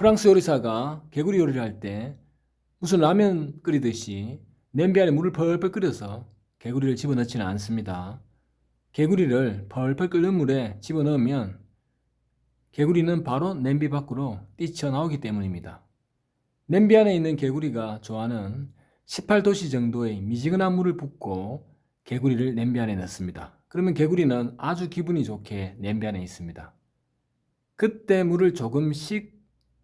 프랑스 요리사가 개구리 요리를 할 때 무슨 라면 끓이듯이 냄비 안에 물을 펄펄 끓여서 개구리를 집어넣지는 않습니다. 개구리를 펄펄 끓는 물에 집어넣으면 개구리는 바로 냄비 밖으로 뛰쳐나오기 때문입니다. 냄비 안에 있는 개구리가 좋아하는 18도씨 정도의 미지근한 물을 붓고 개구리를 냄비 안에 넣습니다. 그러면 개구리는 아주 기분이 좋게 냄비 안에 있습니다. 그때 물을 조금씩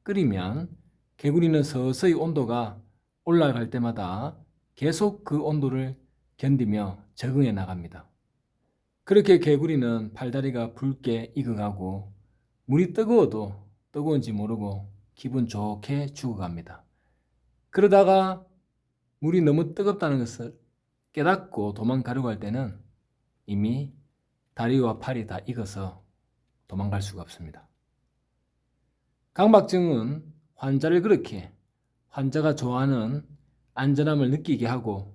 끓이면 개구리는 서서히 온도가 올라갈 때마다 계속 그 온도를 견디며 적응해 나갑니다. 그렇게 개구리는 팔다리가 붉게 익어가고 물이 뜨거워도 뜨거운지 모르고 기분 좋게 죽어갑니다. 그러다가 물이 너무 뜨겁다는 것을 깨닫고 도망가려고 할 때는 이미 다리와 팔이 다 익어서 도망갈 수가 없습니다. 강박증은 환자를 그렇게 환자가 좋아하는 안전함을 느끼게 하고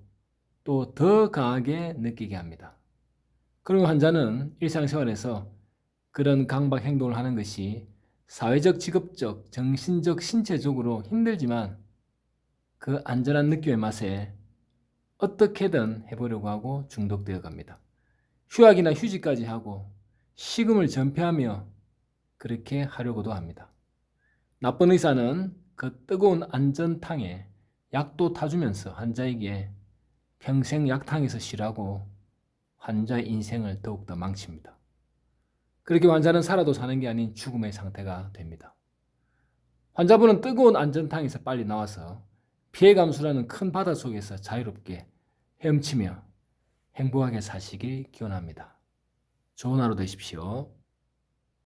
또 더 강하게 느끼게 합니다. 그리고 환자는 일상생활에서 그런 강박 행동을 하는 것이 사회적, 직업적, 정신적, 신체적으로 힘들지만 그 안전한 느낌의 맛에 어떻게든 해보려고 하고 중독되어 갑니다. 휴학이나 휴직까지 하고 식음을 전폐하며 그렇게 하려고도 합니다. 나쁜 의사는 그 뜨거운 안전탕에 약도 타주면서 환자에게 평생 약탕에서 쉬라고 환자의 인생을 더욱더 망칩니다. 그렇게 환자는 살아도 사는 게 아닌 죽음의 상태가 됩니다. 환자분은 뜨거운 안전탕에서 빨리 나와서 피해 감수라는 큰 바다 속에서 자유롭게 헤엄치며 행복하게 사시길 기원합니다. 좋은 하루 되십시오.